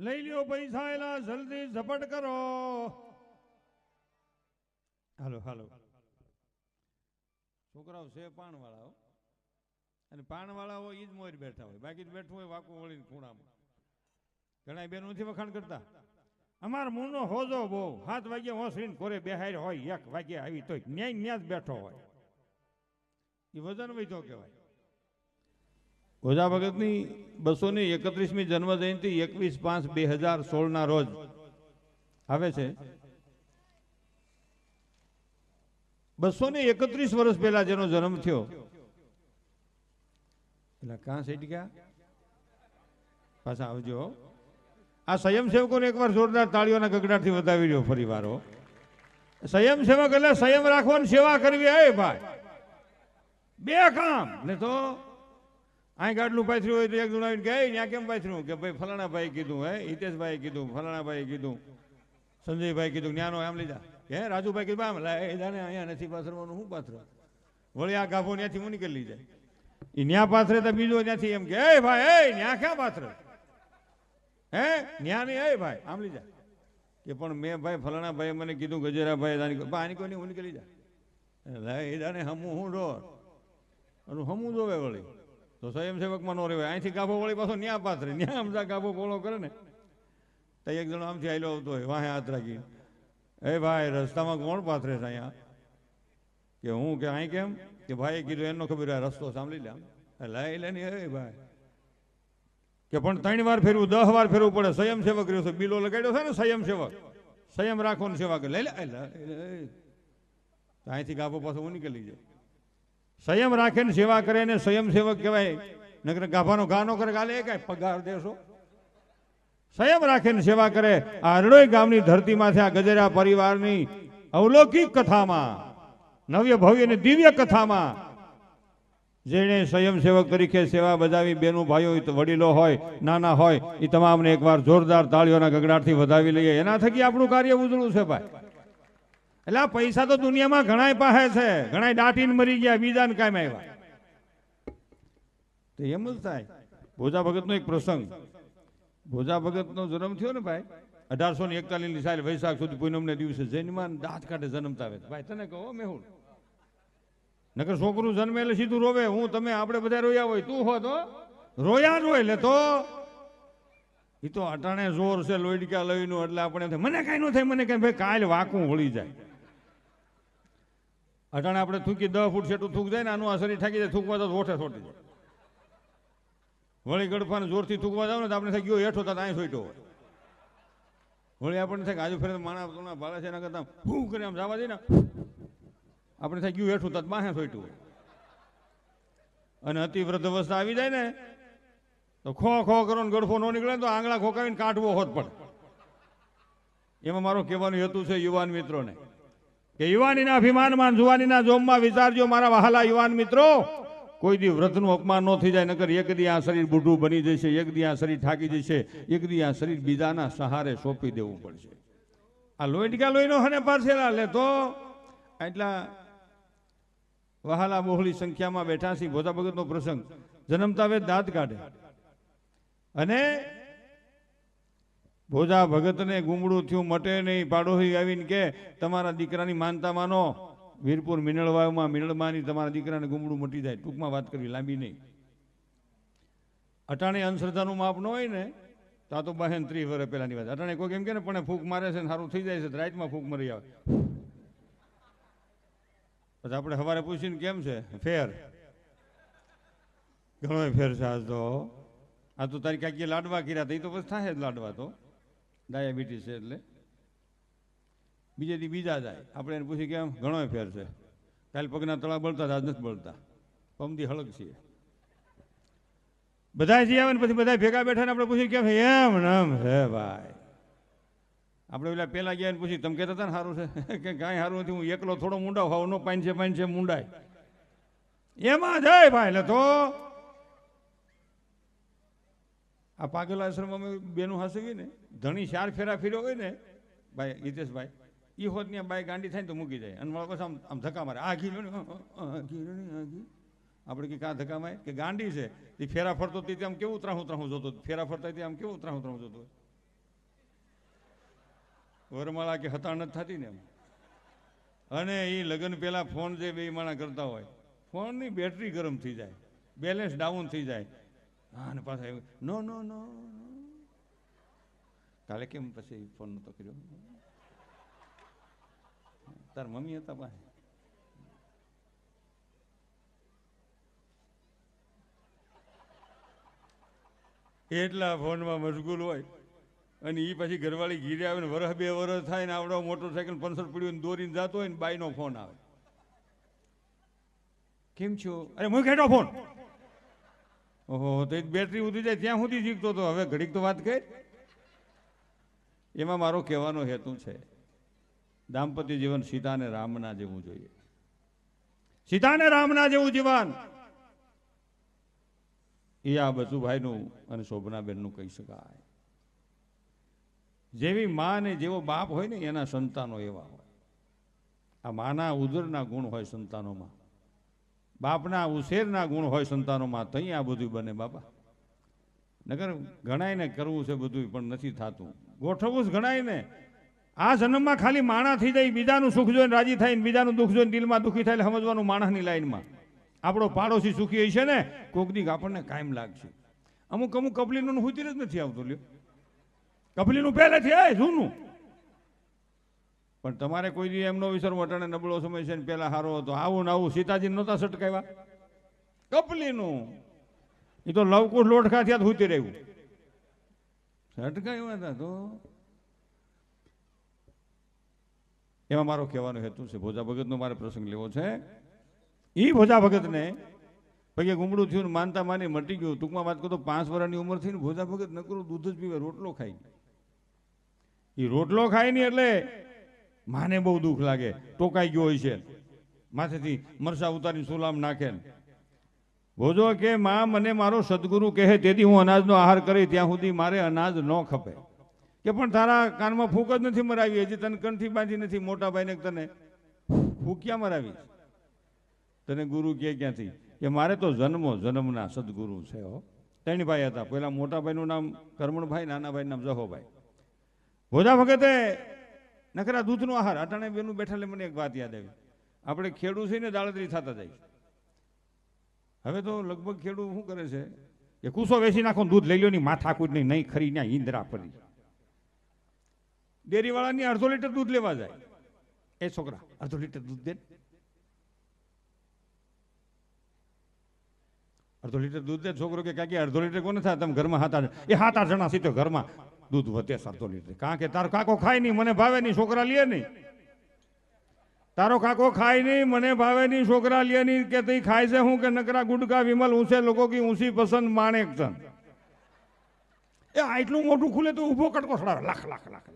લઈ લ્યો પૈસા એલા જલ્દી ઝપટ કરો. હાલો હાલો. છોકરાઓ છે પાણવાળાઓ અને પાણવાળાઓ એ જ મોર બેઠા હોય. બાકી બેઠું હોય વાકું વળીને ખૂણામાં. ઘણા બેન નથી વખાણ કરતા. અમાર મૂળનો હોજો બહુ. સાત વાગે હોસરીને કોરે બેહાર હોય, એક વાગે આવી તોય ન્યાય ન્યા જ બેઠો હોય. એ વજન વૈધો કહેવાય. ઓઝા ભગતની બસો ની એકત્રીસમી જન્મ જયંતિ એકવીસ પાંચ બે હજાર સોળના રોજ આવે છે. બસો ને એકત્રીસ વર્ષ પહેલા જેનો જન્મ થયો. એટલે કાં સેટ ગયા? પાછા આવજો. આ સ્વયંસેવકોને એકવાર જોરદાર તાળીઓના ગગડાટથી વધાવી રહ્યો પરિવારો વારો સ્વયંસેવક એટલે સંયમ રાખવાની સેવા કરવી. એ ભાઈ, બે કામ. ને તો અહીં ગાડલું પાથર્યું હોય તો એક જણાવીને કે "એ, કેમ પાથર્યું? કે ભાઈ ફલાણા ભાઈ કીધું હે હિતેશભાઈ કીધું ફલાણા ભાઈ કીધું સંજયભાઈ કીધું ન્યાનો આમ લીધા. હે રાજુભાઈ કીધું આમ લા એ જાણે અહીંયા નથી પાથરવાનું શું પાથર? વળી આ ગાભો ત્યાંથી હું નીકળી જાય. એ ન્યા પાથરે તો બીજો ત્યાંથી એમ કે એ ભાઈ એ ન્યા ક્યાં પાથરે? હે ન્યા નહીં એ ભાઈ આમ લીધા. કે પણ મેં ભાઈ ફલાણા ભાઈ મને કીધું ગજેરાભાઈ આની કોઈ- હું નીકળી લા એ દાને હમું હું ડોર અને હમું જોવે વળી. તો સ્વયંસેવકમાં નો રહેવાય. અહીંથી ગાભો વળી પાછો ન્યા પાથરે. ન્યા આમ જા ગાભો પોળો કરે ને. તો એક જણો આમથી આવેલો આવતો હોય. વાહે હાથ રાખી એ ભાઈ, રસ્તામાં કોણ પાથરે છે અહીંયા? કે હું કે અહીં કેમ? કે ભાઈ કીધું એનો ખબર હોય રસ્તો સાંભળી લે લઈ લે ને, એ ભાઈ. કે પણ ત્રણ વાર ફેરવું દસ વાર ફેરવું પડે. સ્વયંસેવક રહ્યો છે. બિલો લગાડ્યો છે ને સ્વયંસેવક? સંયમ રાખો ને સેવા કરે. લઈ લે અહીંથી ગાભો પાછો હું નીકળી જાય સંયમ રાખે ને સેવા કરે ને સ્વયંસેવક કહેવાય. નગર ગાભાનો ઘા નો કરે, ગાલે કાંઈ પગાર દેશો. સંયમ રાખે ને સેવા કરે. આ અરડોઈ ગામની ધરતીમાંથી આ ગજેરા પરિવારની અવલૌકિક કથામાં, નવ્ય ભવ્ય અને દિવ્ય કથામાં જેણે સ્વયંસેવક તરીકે સેવા બજાવી, બેનું ભાઈઓ વડીલો હોય, નાના હોય, એ તમામને એકવાર જોરદાર તાળીઓના ગગડાટથી વધાવી લઈએ. એના થકી આપણું કાર્ય ઉજળું છે ભાઈ. એટલે પૈસા તો દુનિયામાં ઘણાય પાસે છે. ઘણાય દાટીને મરી ગયા, બીજાને કામ આવ્યા તો એમ જ થાય. ભોજા ભગતનો એક પ્રસંગ. ભોજા ભગતનો જન્મ થયો ને ભાઈ, અઢારસો ને એકતાલીસની સાલ વૈશાખ સુધી પૂનમને દિવસે જૈનમાં દાંત કાઢે જન્મતા આવે ભાઈ, તને કહો મેહુલ. નકર છોકરું જન્મે એટલે સીધું રોવે. હું, તમે, આપણે બધા રોયા હોય. તું હો. તો રોયા હોય એટલે તો. એ તો અટાણે જોર છે, લોઈડકા લઈનું, એટલે આપણે મને કાંઈ ન થાય, મને કાંઈ, ભાઈ, કાલ વાકું વળી જાય. અટાણે આપણે થૂકી દસ ફૂટ છેટું થૂક જાય ને આનું શરીર ઠાકી જાય, થૂકવા તો ઓઠે જાય. વળી ગડફાને જોરથી થૂકવા જાવ ને તો આપણે થાય ગયો હેઠો તો અહીં સોઈટો હોય. વળી આપણને થાય આજુ ફેરે માણસ ભાડે છે, એના કરતા હું કરે આમ જવા દઈએ ને. આપણે થાય ગયું હેઠું તો બાહે સોઈટું હોય. અને અતિ વૃદ્ધ અવસ્થા આવી જાય ને, તો ખો ખો કરો ને ગડફો ન નીકળે તો આંગળા ખોકાવીને કાઢવો હોત પણ. એમાં મારો કહેવાનું હેતુ છે યુવાન મિત્રોને કે યુવાનીના અભિમાનમાં, જુવાનીના જોમમાં વિચારજો, મારા વહાલા યુવાન મિત્રો. કોઈ દી વ્રતનું અપમાન ન થઈ જાય, નકર એક દી આ શરીર બુઢું બની જશે, એક દી આ શરીર થાકી જશે, એક દી આ શરીર બીજાના સહારે સોંપી દેવું પડશે. આ લોહીટકા લોહીનો હને પાછેલા લે તો. એટલા વહાલા મોહલી સંખ્યામાં બેઠા છે ભોજા ભગતનો પ્રસંગ. જન્મતા વેદ દાંત કાઢે. અને ભોજા ભગતને ગુમડું થયું, મટે નહીં પાડોશી આવીને કે, તમારા દીકરાની માનતા માનો. વીરપુર મિનળવાયુમાં મિનળમાની તમારા દીકરાને ગુમડું મટી જાય. ટૂંકમાં વાત કરવી લાંબી નહીં. અટાણે અંધશ્રદ્ધાનું માપ ન હોય ને, તો આ તો બહેન ત્રીસ વર્ષ પહેલાની વાત. અટાણે કોઈ એમ કે ને, પણ ફૂંક મારે છે ને સારું થઈ જાય છે રાતમાં ફૂંક મરી આવે. પછી આપણે સવારે પૂછીને કેમ છે? ફેર. ઘણો ફેર છે આજ તો. આ તો તારી કાંઈક લાડવા કર્યા હતા એ તો પછી થાય જ લાડવા તો. ડાયાબિટીસ એટલે. બીજેથી બીજા જાય. આપણે એને પૂછી કેમ ઘણો ફેર છે. કાલ પગના તળા બળતા આજ નથી બળતા. પમદી હળક છીએ. બધા જઈ આવે ને પછી બધા ભેગા બેઠા ને આપણે પૂછી કેમ? એમ ને એમ હે ભાઈ. આપણે પેલા પેલા ગયા ને પૂછી તમે કહેતા હતા ને સારું છે? કે કાંઈ સારું નથી, હું એકલો થોડો મુંડાવ, હોવ નો પાંચ છે પાંચ છે, મુંડાય. એમાં જાય ભાઈ એટલે તો આ પાગલ આશ્રમ અમે બેનું હસવી ને? ધણી ચાર ફેરા ફેર્યો હોય ને ભાઈ હિતેશભાઈ એ હોત ને બાઈ ગાંડી થાય ને તો મૂકી જાય. અને પછી આમ આમ ધક્કા મારે. આ ઘી ને, આપણે કે કાં ધક્કા મારે? કે ગાંડી છે. એ ફેરા ફરતો તે આમ કેવું ત્રાહું ત્રાહું જોતો. ફેરા ફરતા તે આમ કેવું ત્રાહું ત્રાહું જોતો. વરમાળા કે હતાણ નથી થતી ને એમ. અને એ લગ્ન પહેલાં ફોન જે બે માણા કરતા હોય ફોનની બેટરી ગરમ થઈ જાય. બેલેન્સ ડાઉન થઈ જાય. અને પાછા નો નો નો કાલે કેમ પછી ફોન નતો કર્યો તાર મમ્મી હતા પાસે એટલા ફોનમાં મશગુલ હોય અને એ પછી ઘરવાળી ઘીરે આવે ને વરસ બે વરસ થાય ને આવડો મોટરસાઇકલ પડ્યું ને દોરીને જતો હોય ને બાઈનો ફોન આવે કેમ છો અરે હું ખેડો ફોન ઓહો તો એ બેટરી ઉતરી જાય, ત્યાં સુધી શીખતો હતો હવે ઘડીક તો વાત કરી. એમાં મારો કહેવાનો હેતુ છે, દાંપત્ય જીવન સીતા અને રામના જેવું જોઈએ. સીતા અને રામના જેવું જીવન. એ આ બચુભાઈનું અને શોભનાબેનનું કહી શકાય. જેવી માં ને જેવો બાપ હોય ને, એના સંતાનો એવા હોય. આ માના ઉદરના ગુણ હોય સંતાનોમાં. બાપના ઉછેરના ગુણ હોય સંતાનોમાં તહીં આ બધું બને બાપા. નગર ગણાય ને કરવું છે બધું પણ નથી થતું. ગોઠવવું જ ગણાય આ જન્મમાં ખાલી માણા થઈ જાય, બીજાનું સુખ જોઈને રાજી થાય બીજાનું દુઃખ જોઈને દિલમાં દુઃખી થાય સમજવાનું માણસની લાઈનમાં. આપણો પાડોશી સુખી હશે ને, કોકની આપણને કાયમ લાગશે. અમુક અમુક કપલીનું હુતીર જ નથી આવતું, લ્યો. કપલીનું પહેલેથી આય જૂનું. પણ તમારે કોઈ દી એમનો વિચાર વટાણે નબળો સમય છે ને પેલા હારો હતો. આવું ને આવું સીતાજી નહોતા સટકાવ્યા. કપલીનું. એ તો લવકુશ લોટખા થયા હુતી રહ્યું. સટકાવ્યા હતા તો. એમાં મારો કહેવાનો હેતુ છે, ભોજા ભગતનો મારે પ્રસંગ લેવો છે. એ ભોજા ભગતને પગે ગુમડું થયું ને માનતા માની મટી ગયું. ટૂંકમાં વાત કરું પાંચ વર્ષની ઉંમર થઈને ભોજા ભગત નકરું દૂધ જ પીવે, રોટલો ખાઈ એ રોટલો ખાય નહીં એટલે માને બહુ દુઃખ લાગે. ટોકાઈ ગયો હોય છે. માથેથી મરસા ઉતારી સુલામ નાખે. ભોજો કે માં, મને મારો સદગુરુ કહે, તેથી હું અનાજનો આહાર કરી ત્યાં સુધી મારે અનાજ ન ખપે. કે પણ તારા કાનમાં ફૂક જ નથી મરાવી, હજી તને કંઠી બાંધી નથી, મોટા ભાઈને તને ફૂક ક્યાં મરાવી. તને ગુરુ કે ક્યાંથી? કે મારે તો જન્મો જન્મના સદગુરુ છે હો. ત્રણ ભાઈ હતા. પહેલાં મોટા ભાઈનું નામ કરમણભાઈ, નાના ભાઈ નામ જહોભાઈ. ભોજા ભગતે નકરા દૂધનો આહાર, અટાણે બેનું બેઠા એટલે મને એક વાત યાદ આવી. આપણે ખેડૂ છે ને દાળતરી થતા જાય હવે તો લગભગ ખેડૂ શું કરે છે? કે કૂસો વેચી નાખો દૂધ લઈ લો ની માથા કૂદ નહીં નહીં ખરી ત્યાં ઈંદરા પડી. ડેરીવાળાની અડધો લીટર દૂધ લેવા જાય. એ છોકરા, અડધો લીટર દૂધ દે અડધો લીટર દૂધ દે છોકરો કે કાકી, અડધો લીટર કોને થાય? તમે ઘરમાં હાથ એ હાથ આઠ જણા સીધો ઘરમાં. દૂધ વધે સાતો લીટર કારણ કે તારો કાકો ખાય નહીં, મને ભાવે નહીં, છોકરા લે નહીં. તારો કાકો ખાય નહીં, મને ભાવે નહીં, છોકરા લે નહીં, કે તે ખાય છે હું કે નકરા ગુડકા વિમલ ઊંચે લોકો કે ઊંચી પસંદ માણેક છે. એ આટલું મોટું ખુલે તો ઊભો કટકો લાખ લાખ લાખ લાખ.